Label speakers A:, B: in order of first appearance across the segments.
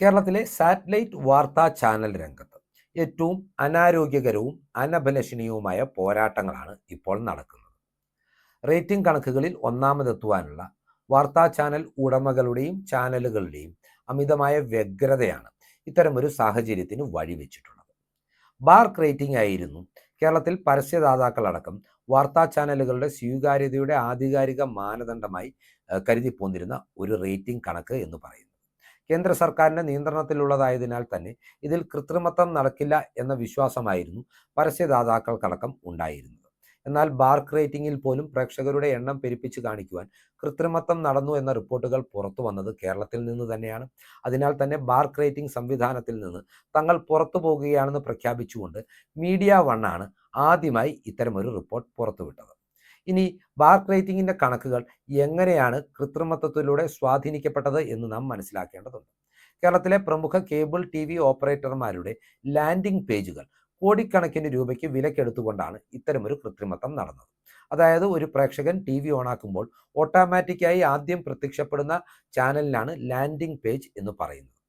A: കേരളത്തിലെ സാറ്റലൈറ്റ് വാർത്താ ചാനൽ രംഗത്ത് ഏറ്റവും അനാരോഗ്യകരവും അനഭിലഷണീയവുമായ പോരാട്ടങ്ങളാണ് ഇപ്പോൾ നടക്കുന്നത്. റേറ്റിംഗ് കണക്കുകളിൽ ഒന്നാമതെത്തുവാനുള്ള വാർത്താ ചാനൽ ഉടമകളുടെയും ചാനലുകളുടെയും അമിതമായ വ്യഗ്രതയാണ് ഇത്തരമൊരു സാഹചര്യത്തിന് വഴിവെച്ചിട്ടുള്ളത്. ബാർക്ക് റേറ്റിംഗ് ആയിരുന്നു കേരളത്തിൽ പരസ്യദാതാക്കളടക്കം വാർത്താ ചാനലുകളുടെ സ്വീകാര്യതയുടെ ആധികാരിക മാനദണ്ഡമായി കരുതിപ്പോന്നിരുന്ന ഒരു റേറ്റിംഗ് കണക്ക് എന്ന് പറയുന്നത്. കേന്ദ്ര സർക്കാരിന്റെ നിയന്ത്രണത്തിലുള്ളതായതിനാൽ തന്നെ ഇതിൽ കൃത്രിമത്വം നടക്കില്ല എന്ന വിശ്വാസമായിരുന്നു പരസ്യദാതാക്കൾക്കടക്കം ഉണ്ടായിരുന്നത്. എന്നാൽ ബാർക്ക് റേറ്റിംഗിൽ പോലും പ്രേക്ഷകരുടെ എണ്ണം പെരുപ്പിച്ച് കാണിക്കുവാൻ കൃത്രിമത്വം നടന്നു എന്ന റിപ്പോർട്ടുകൾ പുറത്തു വന്നത് കേരളത്തിൽ നിന്ന് തന്നെയാണ്. അതിനാൽ തന്നെ ബാർക്ക് റേറ്റിംഗ് സംവിധാനത്തിൽ നിന്ന് തങ്ങൾ പുറത്തു പോകുകയാണെന്ന് പ്രഖ്യാപിച്ചുകൊണ്ട് മീഡിയ വണ്ണാണ് ആദ്യമായി ഇത്തരമൊരു റിപ്പോർട്ട് പുറത്തുവിട്ടത്. ഇനി ബാർക്ക് റേറ്റിംഗിന്റെ കണക്കുകൾ എങ്ങനെയാണ് കൃത്രിമത്വത്തിലൂടെ സ്വാധീനിക്കപ്പെട്ടത് എന്ന് നാം മനസ്സിലാക്കേണ്ടതുണ്ട്. കേരളത്തിലെ പ്രമുഖ കേബിൾ ടി വി ഓപ്പറേറ്റർമാരുടെ ലാൻഡിംഗ് പേജുകൾ കോടിക്കണക്കിന് രൂപയ്ക്ക് വിലക്കെടുത്തുകൊണ്ടാണ് ഇത്തരമൊരു കൃത്രിമത്വം നടന്നത്. അതായത് ഒരു പ്രേക്ഷകൻ ടി വി ഓണാക്കുമ്പോൾ ഓട്ടോമാറ്റിക്കായി ആദ്യം പ്രത്യക്ഷപ്പെടുന്ന ചാനലിനാണ് ലാൻഡിംഗ് പേജ് എന്ന് പറയുന്നത്.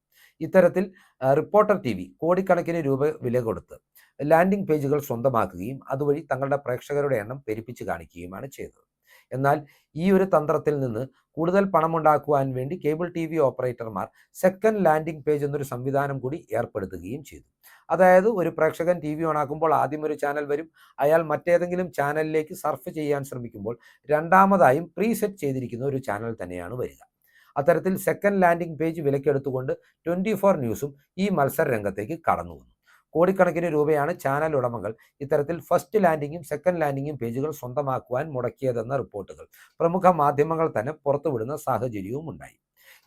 A: ഇത്തരത്തിൽ റിപ്പോർട്ടർ ടി വി കോടിക്കണക്കിന് രൂപ വില കൊടുത്ത് ലാൻഡിംഗ് പേജുകൾ സ്വന്തമാക്കുകയും അതുവഴി തങ്ങളുടെ പ്രേക്ഷകരുടെ എണ്ണം പെരുപ്പിച്ച് കാണിക്കുകയുമാണ് ചെയ്തത്. എന്നാൽ ഈ ഒരു തന്ത്രത്തിൽ നിന്ന് കൂടുതൽ പണമുണ്ടാക്കുവാൻ വേണ്ടി കേബിൾ ടി വി ഓപ്പറേറ്റർമാർ സെക്കൻഡ് ലാൻഡിംഗ് പേജ് എന്നൊരു സംവിധാനം കൂടി ഏർപ്പെടുത്തുകയും ചെയ്തു. അതായത് ഒരു പ്രേക്ഷകൻ ടി വി ഓണാക്കുമ്പോൾ ആദ്യം ഒരു ചാനൽ വരും അയാൾ മറ്റേതെങ്കിലും ചാനലിലേക്ക് സർഫ് ചെയ്യാൻ ശ്രമിക്കുമ്പോൾ രണ്ടാമതായും പ്രീസെറ്റ് ചെയ്തിരിക്കുന്ന ഒരു ചാനൽ തന്നെയാണ് വരിക. അത്തരത്തിൽ സെക്കൻഡ് ലാൻഡിംഗ് പേജ് വിലക്കെടുത്തുകൊണ്ട് ട്വന്റി ഫോർ ന്യൂസും ഈ മത്സര രംഗത്തേക്ക് കടന്നു വന്നു. കോടിക്കണക്കിന് രൂപയാണ് ചാനൽ ഉടമകൾ ഇത്തരത്തിൽ ഫസ്റ്റ് ലാൻഡിങ്ങും സെക്കൻഡ് ലാൻഡിങ്ങും പേജുകൾ സ്വന്തമാക്കുവാൻ മുടക്കിയതെന്ന റിപ്പോർട്ടുകൾ. പ്രമുഖ മാധ്യമങ്ങൾ തന്നെ പുറത്തുവിടുന്ന സാഹചര്യവും ഉണ്ടായി.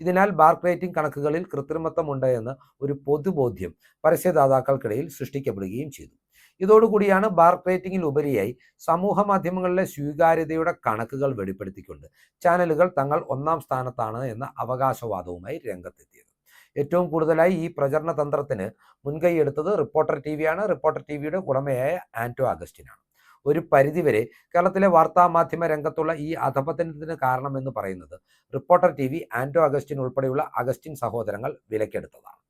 A: ഇതിനാൽ ബാർക്ക് റേറ്റിംഗ് കണക്കുകളിൽ കൃത്രിമത്വമുണ്ട് എന്ന ഒരു പൊതുബോധ്യം പരസ്യദാതാക്കൾക്കിടയിൽ സൃഷ്ടിക്കപ്പെടുകയും ചെയ്തു. ഇതോടുകൂടിയാണ് ബാർ റേറ്റിംഗിൽ ഉപരിയായി സമൂഹ മാധ്യമങ്ങളിലെ സ്വീകാര്യതയുടെ കണക്കുകൾ വെളിപ്പെടുത്തിക്കൊണ്ട് ചാനലുകൾ തങ്ങൾ ഒന്നാം സ്ഥാനത്താണ് എന്ന അവകാശവാദവുമായി രംഗത്തെത്തിയത്. ഏറ്റവും കൂടുതലായി ഈ പ്രചരണ തന്ത്രത്തിന് മുൻകൈയെടുത്തത് റിപ്പോർട്ടർ ടി വിയാണ് റിപ്പോർട്ടർ ടി വിയുടെ ഉടമയായ ആന്റോ അഗസ്റ്റിനാണ്. ഒരു പരിധിവരെ കേരളത്തിലെ വാർത്താ മാധ്യമ രംഗത്തുള്ള ഈ അധപതനത്തിന് കാരണമെന്ന് പറയുന്നത് reporter T V Anto Augustine ഉൾപ്പെടെയുള്ള അഗസ്റ്റിൻ സഹോദരങ്ങൾ വിലക്കെടുത്തതാണ്.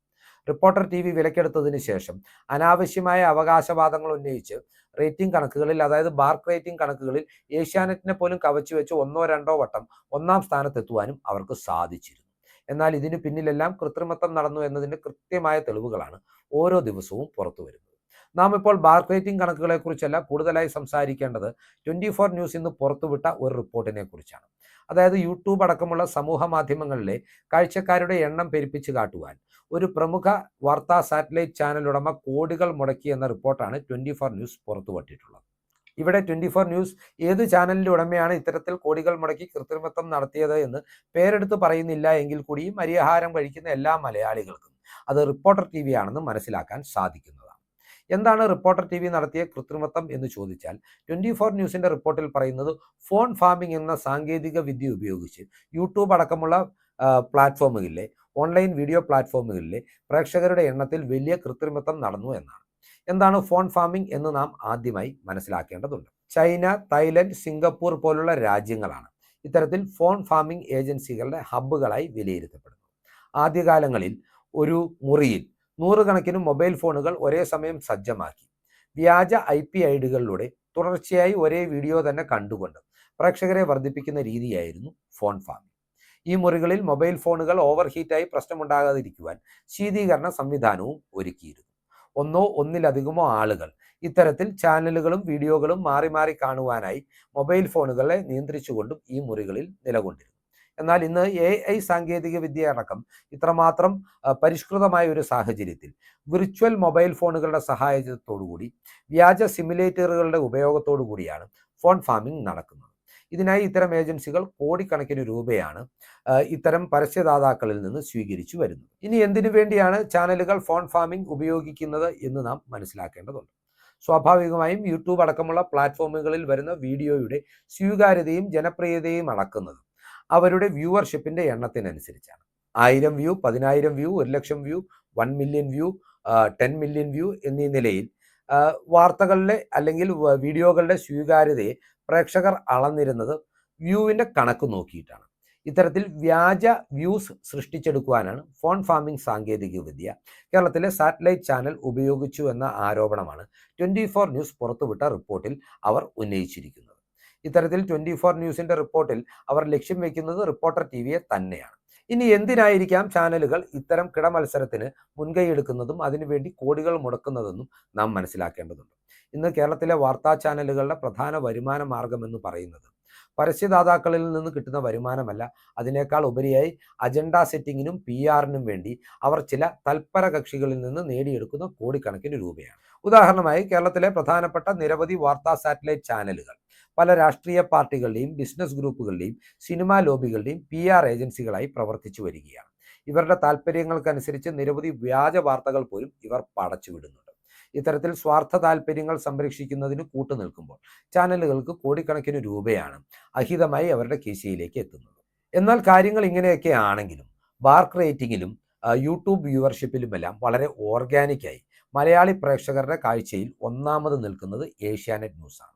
A: റിപ്പോർട്ടർ ടി വി വിലക്കെടുത്തതിന് ശേഷം അനാവശ്യമായ അവകാശവാദങ്ങൾ ഉന്നയിച്ച് റേറ്റിംഗ് കണക്കുകളിൽ അതായത് ബാർക്ക് റേറ്റിംഗ് കണക്കുകളിൽ ഏഷ്യാനെറ്റിനെ പോലും കവച്ചു വെച്ച് ഒന്നോ രണ്ടോ വട്ടം ഒന്നാം സ്ഥാനത്തെത്തുവാനും അവർക്ക് സാധിച്ചിരുന്നു. എന്നാൽ ഇതിന് പിന്നിലെല്ലാം കൃത്രിമത്വം നടന്നു എന്നതിന്റെ കൃത്യമായ തെളിവുകളാണ് ഓരോ ദിവസവും പുറത്തു വരുന്നത് നാം ഇപ്പോൾ മാർക്കറ്റിംഗ് റേറ്റിംഗ് കണക്കുകളെ കുറിച്ചല്ല കൂടുതലായി സംസാരിക്കേണ്ടത് ട്വന്റി ഫോർ ന്യൂസ് ഇന്ന് പുറത്തുവിട്ട ഒരു റിപ്പോർട്ടിനെ കുറിച്ചാണ് അതായത് യൂട്യൂബ് അടക്കമുള്ള സമൂഹ മാധ്യമങ്ങളിലെ കാഴ്ചക്കാരുടെ എണ്ണം പെരുപ്പിച്ച് കാട്ടുവാൻ. ഒരു പ്രമുഖ വാർത്താ സാറ്റലൈറ്റ് ചാനൽ ഉടമ കോടികൾ മുടക്കി എന്ന റിപ്പോർട്ടാണ് ട്വന്റി ഫോർ ന്യൂസ് പുറത്തുവിട്ടിട്ടുള്ളത്. ഇവിടെ ട്വന്റി ഫോർ ന്യൂസ് ഏത് ചാനലിന്റെ ഉടമയാണ് ഇത്തരത്തിൽ കോടികൾ മുടക്കി കൃത്രിമത്വം നടത്തിയത് എന്ന് പേരെടുത്ത് പറയുന്നില്ല എങ്കിൽ കൂടിയും അരിയാഹാരം കഴിക്കുന്ന എല്ലാ മലയാളികൾക്കും. അത് റിപ്പോർട്ടർ ടി വി ആണെന്ന് മനസ്സിലാക്കാൻ സാധിക്കുന്നതാണ് എന്താണ് റിപ്പോർട്ടർ ടി വി നടത്തിയ കൃത്രിമത്വം എന്ന് ചോദിച്ചാൽ ട്വന്റി ഫോർ ന്യൂസിന്റെ റിപ്പോർട്ടിൽ പറയുന്നത് ഫോൺ ഫാമിംഗ് എന്ന സാങ്കേതിക വിദ്യ ഉപയോഗിച്ച് യൂട്യൂബ് അടക്കമുള്ള പ്ലാറ്റ്ഫോമുകളിലെ ഓൺലൈൻ വീഡിയോ പ്ലാറ്റ്ഫോമുകളിലെ പ്രേക്ഷകരുടെ എണ്ണത്തിൽ വലിയ കൃത്രിമത്വം നടന്നു എന്നാണ്. എന്താണ് ഫോൺ ഫാമിംഗ് എന്ന് നാം ആദ്യമായി മനസ്സിലാക്കേണ്ടതുണ്ട്. ചൈന തായ്ലൻഡ് സിംഗപ്പൂർ പോലുള്ള രാജ്യങ്ങളാണ് ഇത്തരത്തിൽ ഫോൺ ഫാമിംഗ് ഏജൻസികളുടെ ഹബ്ബുകളായി വിലയിരുത്തപ്പെടുന്നത്. ആദ്യകാലങ്ങളിൽ ഒരു മുറിയിൽ നൂറുകണക്കിന് മൊബൈൽ ഫോണുകൾ ഒരേ സമയം സജ്ജമാക്കി. വ്യാജ ഐ പി ഐഡികളിലൂടെ തുടർച്ചയായി ഒരേ വീഡിയോ തന്നെ കണ്ടുകൊണ്ട് പ്രേക്ഷകരെ വർദ്ധിപ്പിക്കുന്ന രീതിയായിരുന്നു ഫോൺ ഫാമിംഗ് ഈ മുറികളിൽ മൊബൈൽ ഫോണുകൾ ഓവർ ഹീറ്റായി പ്രശ്നമുണ്ടാകാതിരിക്കുവാൻ ശീതീകരണ സംവിധാനവും ഒരുക്കിയിരുന്നു. ഒന്നോ ഒന്നിലധികമോ ആളുകൾ ഇത്തരത്തിൽ ചാനലുകളും വീഡിയോകളും മാറി മാറി കാണുവാനായി മൊബൈൽ ഫോണുകളെ നിയന്ത്രിച്ചുകൊണ്ടും ഈ മുറികളിൽ നിലകൊണ്ടിരുന്നു. എന്നാൽ ഇന്ന് എ ഐ സാങ്കേതിക വിദ്യ അടക്കം ഇത്രമാത്രം പരിഷ്കൃതമായ ഒരു സാഹചര്യത്തിൽ വിർച്വൽ മൊബൈൽ ഫോണുകളുടെ സഹായത്തോടുകൂടി വ്യാജ സിമുലേറ്ററുകളുടെ ഉപയോഗത്തോടു കൂടിയാണ് ഫോൺ ഫാമിംഗ് നടക്കുന്നത്. ഇതിനായി ഇത്തരം ഏജൻസികൾ കോടിക്കണക്കിന് രൂപയാണ് ഇത്തരം പരസ്യദാതാക്കളിൽ നിന്ന് സ്വീകരിച്ചു വരുന്നത്. ഇനി എന്തിനു വേണ്ടിയാണ് ചാനലുകൾ ഫോൺ ഫാമിംഗ് ഉപയോഗിക്കുന്നത് എന്ന് നാം മനസ്സിലാക്കേണ്ടതുണ്ട്. സ്വാഭാവികമായും യൂട്യൂബ് അടക്കമുള്ള പ്ലാറ്റ്ഫോമുകളിൽ വരുന്ന വീഡിയോയുടെ സ്വീകാര്യതയും ജനപ്രിയതയും അളക്കുന്നത് അവരുടെ വ്യൂവർഷിപ്പിന്റെ എണ്ണത്തിനനുസരിച്ചാണ്. ആയിരം വ്യൂ പതിനായിരം വ്യൂ ഒരു lakh view one million view ten million view എന്നീ നിലയിൽ വാർത്തകളിലെ അല്ലെങ്കിൽ വീഡിയോകളുടെ സ്വീകാര്യതയെ പ്രേക്ഷകർ അളന്നിരുന്നത് വ്യൂവിന്റെ കണക്ക് നോക്കിയിട്ടാണ്. ഇത്തരത്തിൽ വ്യാജ വ്യൂസ് സൃഷ്ടിച്ചെടുക്കുവാനാണ് ഫോൺ ഫാമിംഗ് സാങ്കേതികവിദ്യ കേരളത്തിലെ സാറ്റലൈറ്റ് ചാനൽ ഉപയോഗിച്ചു എന്ന ആരോപണമാണ് ട്വന്റി ഫോർ ന്യൂസ് പുറത്തുവിട്ട റിപ്പോർട്ടിൽ അവർ ഉന്നയിച്ചിരിക്കുന്നത്. ഇത്തരത്തിൽ ട്വന്റി ഫോർ ന്യൂസിന്റെ റിപ്പോർട്ടിൽ അവർ ലക്ഷ്യം വെക്കുന്നത് റിപ്പോർട്ടർ ടി വിയെ തന്നെയാണ്. ഇനി എന്തിനായിരിക്കാം ചാനലുകൾ ഇത്തരം കിടമത്സരത്തിന് മുൻകൈയെടുക്കുന്നതും അതിനുവേണ്ടി കോടികൾ മുടക്കുന്നതെന്നും നാം മനസ്സിലാക്കേണ്ടതുണ്ട്. ഇന്ന് കേരളത്തിലെ വാർത്താ ചാനലുകളുടെ പ്രധാന വരുമാന മാർഗം എന്ന് പറയുന്നത് പരസ്യദാതാക്കളിൽ നിന്ന് കിട്ടുന്ന വരുമാനമല്ല. അതിനേക്കാൾ ഉപരിയായി അജണ്ട സെറ്റിങ്ങിനും പി ആറിനും വേണ്ടി അവർ ചില തൽപര കക്ഷികളിൽ നിന്ന് നേടിയെടുക്കുന്ന കോടിക്കണക്കിന് രൂപയാണ്. ഉദാഹരണമായി കേരളത്തിലെ പ്രധാനപ്പെട്ട നിരവധി വാർത്താ സാറ്റലൈറ്റ് ചാനലുകൾ. പല രാഷ്ട്രീയ പാർട്ടികളുടെയും ബിസിനസ് ഗ്രൂപ്പുകളുടെയും സിനിമാ ലോബികളുടെയും പി ആർ ഏജൻസികളായി പ്രവർത്തിച്ചു വരികയാണ്. ഇവരുടെ താല്പര്യങ്ങൾക്കനുസരിച്ച് നിരവധി വ്യാജ വാർത്തകൾ പോലും ഇവർ പടച്ചുവിടുന്നുണ്ട് ഇത്തരത്തിൽ സ്വാർത്ഥ താല്പര്യങ്ങൾ സംരക്ഷിക്കുന്നതിന് കൂട്ടുനിൽക്കുമ്പോൾ ചാനലുകൾക്ക് കോടിക്കണക്കിന് രൂപയാണ് അഹിതമായി അവരുടെ കീശയിലേക്ക് എത്തുന്നത്. എന്നാൽ കാര്യങ്ങൾ ഇങ്ങനെയൊക്കെ ആണെങ്കിലും ബാർക്ക് റേറ്റിംഗിലും യൂട്യൂബ് വ്യൂവർഷിപ്പിലുമെല്ലാം വളരെ ഓർഗാനിക്കായി മലയാളി പ്രേക്ഷകരുടെ കാഴ്ചയിൽ ഒന്നാമത് നിൽക്കുന്നത് ഏഷ്യാനെറ്റ് ന്യൂസാണ്.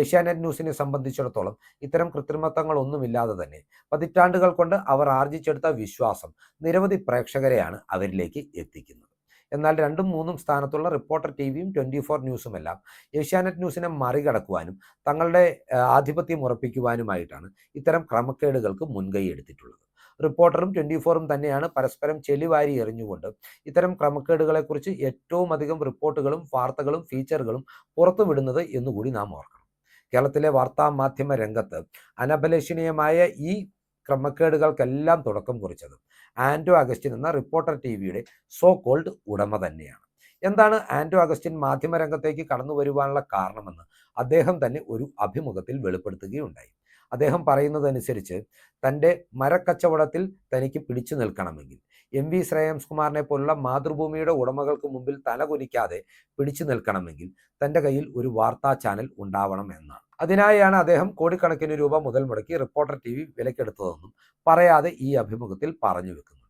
A: ഏഷ്യാനെറ്റ് ന്യൂസിനെ സംബന്ധിച്ചിടത്തോളം ഇത്തരം കൃത്രിമത്വങ്ങളൊന്നുമില്ലാതെ തന്നെ പതിറ്റാണ്ടുകൾ കൊണ്ട് അവർ ആർജിച്ചെടുത്ത വിശ്വാസം നിരവധി പ്രേക്ഷകരെയാണ് അവരിലേക്ക് എത്തിക്കുന്നത്. എന്നാൽ രണ്ടും മൂന്നും സ്ഥാനത്തുള്ള റിപ്പോർട്ടർ ടി വിയും ട്വന്റി ഫോർ ന്യൂസുമെല്ലാം ഏഷ്യാനെറ്റ് ന്യൂസിനെ മറികടക്കുവാനും തങ്ങളുടെ ആധിപത്യം ഉറപ്പിക്കുവാനുമായിട്ടാണ് ഇത്തരം ക്രമക്കേടുകൾക്ക് മുൻകൈ എടുത്തിട്ടുള്ളത്. റിപ്പോർട്ടറും ട്വന്റി ഫോറും തന്നെയാണ് പരസ്പരം ചെളിവാരി എറിഞ്ഞുകൊണ്ട് ഇത്തരം ക്രമക്കേടുകളെക്കുറിച്ച് ഏറ്റവും അധികം റിപ്പോർട്ടുകളും വാർത്തകളും ഫീച്ചറുകളും പുറത്തുവിടുന്നത് എന്നുകൂടി നാം ഓർക്കണം. കേരളത്തിലെ വാർത്താ മാധ്യമ രംഗത്ത് അനഭലഷണീയമായ ഈ ക്രമക്കേടുകൾക്കെല്ലാം തുടക്കം കുറിച്ചത് ആൻഡോ അഗസ്റ്റിൻ എന്ന റിപ്പോർട്ടർ ടി വിയുടെ സോ കോൾഡ് ഉടമ തന്നെയാണ്. എന്താണ് ആൻഡോ അഗസ്റ്റിൻ മാധ്യമരംഗത്തേക്ക് കടന്നു വരുവാനുള്ള കാരണമെന്ന് അദ്ദേഹം തന്നെ ഒരു അഭിമുഖത്തിൽ വെളിപ്പെടുത്തുകയുണ്ടായി. അദ്ദേഹം പറയുന്നതനുസരിച്ച് തന്റെ മരക്കച്ചവടത്തിൽ തനിക്ക് പിടിച്ചു നിൽക്കണമെങ്കിൽ എം വി ശ്രേയംസ്കുമാറിനെ പോലുള്ള മാതൃഭൂമിയുടെ ഉടമകൾക്ക് മുമ്പിൽ തലകുനിക്കാതെ പിടിച്ചു നിൽക്കണമെങ്കിൽ തന്റെ കയ്യിൽ ഒരു വാർത്താ ചാനൽ ഉണ്ടാവണം എന്നാണ്. അതിനായാണ് അദ്ദേഹം കോടിക്കണക്കിന് രൂപ മുതൽ മുടക്കി റിപ്പോർട്ടർ ടി വി വിലക്കെടുത്തതെന്നും പറയാതെ ഈ അഭിമുഖത്തിൽ പറഞ്ഞു വെക്കുന്നുണ്ട്.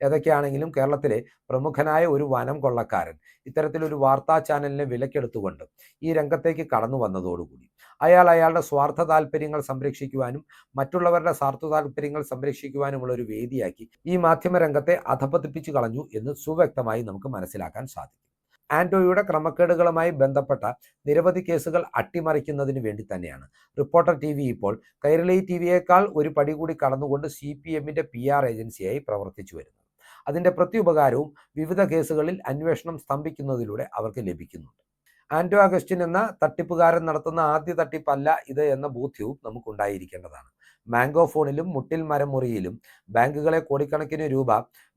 A: ഏതൊക്കെയാണെങ്കിലും കേരളത്തിലെ പ്രമുഖനായ ഒരു വനം കൊള്ളക്കാരൻ ഇത്തരത്തിലൊരു വാർത്താ ചാനലിനെ വിലക്കെടുത്തുകൊണ്ട് ഈ രംഗത്തേക്ക് കടന്നു വന്നതോടുകൂടി അയാൾ അയാളുടെ സ്വാർത്ഥ താല്പര്യങ്ങൾ സംരക്ഷിക്കുവാനും മറ്റുള്ളവരുടെ സ്വാർത്ഥ താല്പര്യങ്ങൾ സംരക്ഷിക്കുവാനുമുള്ള ഒരു വേദിയാക്കി ഈ മാധ്യമ രംഗത്തെ അധപതിപ്പിച്ചു കളഞ്ഞു എന്ന് സുവ്യക്തമായി നമുക്ക് മനസ്സിലാക്കാൻ സാധിക്കും. ആൻഡോയുടെ ക്രമക്കേടുകളുമായി ബന്ധപ്പെട്ട നിരവധി കേസുകൾ അട്ടിമറിക്കുന്നതിന് വേണ്ടി തന്നെയാണ്. റിപ്പോർട്ടർ ടി വി ഇപ്പോൾ കൈരളി ടി വിയേക്കാൾ ഒരു പടി കൂടി കടന്നുകൊണ്ട് സി പി എമ്മിന്റെ പി ആർ ഏജൻസിയായി പ്രവർത്തിച്ചു വരുന്നത്. അതിന്റെ പ്രത്യുപകാരവും വിവിധ കേസുകളിൽ അന്വേഷണം സ്തംഭിക്കുന്നതിലൂടെ അവർക്ക് ലഭിക്കുന്നുണ്ട്. ആന്റോ അഗസ്റ്റിൻ എന്ന തട്ടിപ്പുകാരൻ നടത്തുന്ന ആദ്യ തട്ടിപ്പല്ല ഇത് എന്ന ബോധ്യവും നമുക്കുണ്ടായിരിക്കേണ്ടതാണ്. മാംഗോ ഫോണിലും മുട്ടിൽ മരമുറിയിലും ബാങ്കുകളെ കോടിക്കണക്കിന് രൂപ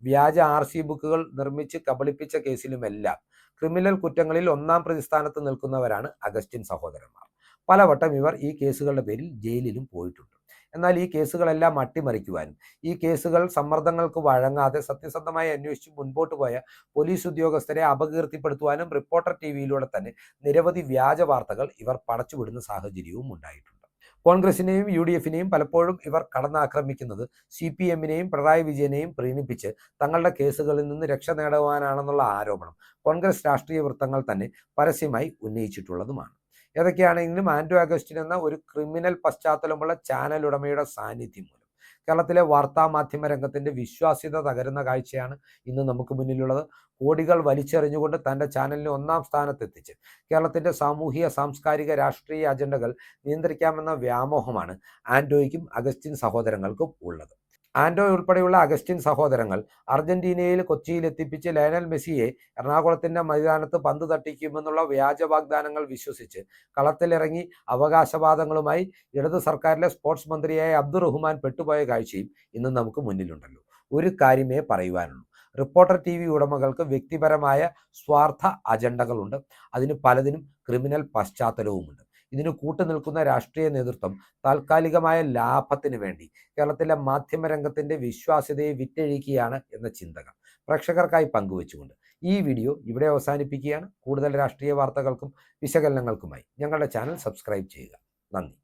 A: വ്യാജ ആർ സി ബുക്കുകൾ നിർമ്മിച്ച് കബളിപ്പിച്ച കേസിലുമെല്ലാം ക്രിമിനൽ കുറ്റങ്ങളിൽ ഒന്നാം പ്രതിസ്ഥാനത്ത് നിൽക്കുന്നവരാണ് അഗസ്റ്റിൻ സഹോദരന്മാർ. പലവട്ടം ഇവർ ഈ കേസുകളുടെ പേരിൽ ജയിലിലും പോയിട്ടുണ്ട്. എന്നാൽ ഈ കേസുകളെല്ലാം അട്ടിമറിക്കുവാനും ഈ കേസുകൾ സമ്മർദ്ദങ്ങൾക്ക് വഴങ്ങാതെ സത്യസന്ധമായി അന്വേഷിച്ച് മുൻപോട്ട് പോയ പോലീസ് ഉദ്യോഗസ്ഥരെ അപകീർത്തിപ്പെടുത്തുവാനും റിപ്പോർട്ടർ ടി വിയിലൂടെ തന്നെ നിരവധി വ്യാജ വാർത്തകൾ ഇവർ പടച്ചുവിടുന്ന സാഹചര്യവും ഉണ്ടായിട്ടുണ്ട്. കോൺഗ്രസിനെയും യു ഡി എഫിനെയും പലപ്പോഴും ഇവർ കടന്നാക്രമിക്കുന്നത് സി പി എമ്മിനെയും പിണറായി വിജയനെയും പ്രീണിപ്പിച്ച് തങ്ങളുടെ കേസുകളിൽ നിന്ന് രക്ഷ നേടുവാനാണെന്നുള്ള ആരോപണം കോൺഗ്രസ് രാഷ്ട്രീയ വൃത്തങ്ങൾ തന്നെ പരസ്യമായി ഉന്നയിച്ചിട്ടുള്ളതുമാണ്. ഏതൊക്കെയാണെങ്കിലും ആൻഡ്രോ അഗസ്റ്റിൻ എന്ന ഒരു ക്രിമിനൽ പശ്ചാത്തലമുള്ള ചാനൽ ഉടമയുടെ സാന്നിധ്യം മൂലം? കേരളത്തിലെ വാർത്താ മാധ്യമ രംഗത്തിന്റെ വിശ്വാസ്യത തകരുന്ന കാഴ്ചയാണ് ഇന്ന് നമുക്ക് മുന്നിലുള്ളത്. കോടികൾ വലിച്ചെറിഞ്ഞുകൊണ്ട് തന്റെ ചാനലിന് ഒന്നാം സ്ഥാനത്തെത്തിച്ച് കേരളത്തിന്റെ സാമൂഹിക സാംസ്കാരിക രാഷ്ട്രീയ അജണ്ടകൾ നിയന്ത്രിക്കാമെന്ന വ്യാമോഹമാണ് ആൻഡോയ്ക്കും അഗസ്റ്റിൻ സഹോദരങ്ങൾക്കും ഉള്ളത്. ആൻഡോ ഉൾപ്പെടെയുള്ള അഗസ്റ്റിൻ സഹോദരങ്ങൾ അർജന്റീനയിൽ കൊച്ചിയിൽ എത്തിപ്പിച്ച് ലയനൽ മെസ്സിയെ എറണാകുളത്തിന്റെ മൈതാനത്ത് പന്ത് തട്ടിക്കുമെന്നുള്ള വ്യാജ വാഗ്ദാനങ്ങൾ വിശ്വസിച്ച് കളത്തിലിറങ്ങി അവകാശവാദങ്ങളുമായി ഇടതു സർക്കാരിലെ സ്പോർട്സ് മന്ത്രിയായ അബ്ദുറഹ്മാൻ പെട്ടുപോയ കാഴ്ചയും ഇന്ന് നമുക്ക് മുന്നിലുണ്ടല്ലോ. ഒരു കാര്യമേ പറയുവാനുള്ളൂ. റിപ്പോർട്ടർ ടി വി ഉടമകൾക്ക് വ്യക്തിപരമായ സ്വാർത്ഥ അജണ്ടകളുണ്ട്. അതിന് പലതിനും ക്രിമിനൽ പശ്ചാത്തലവുമുണ്ട്. ഇതിന് കൂട്ടുനിൽക്കുന്ന രാഷ്ട്രീയ നേതൃത്വം താൽക്കാലികമായ ലാഭത്തിന് വേണ്ടി കേരളത്തിലെ മാധ്യമരംഗത്തിന്റെ വിശ്വാസ്യതയെ വിറ്റഴിക്കുകയാണ് എന്ന ചിന്തകൾ പ്രേക്ഷകർക്കായി പങ്കുവച്ചുകൊണ്ട് ഈ വീഡിയോ ഇവിടെ അവസാനിപ്പിക്കുകയാണ്. കൂടുതൽ രാഷ്ട്രീയ വാർത്തകൾക്കും വിശകലനങ്ങൾക്കുമായി ഞങ്ങളുടെ ചാനൽ സബ്സ്ക്രൈബ് ചെയ്യുക. നന്ദി.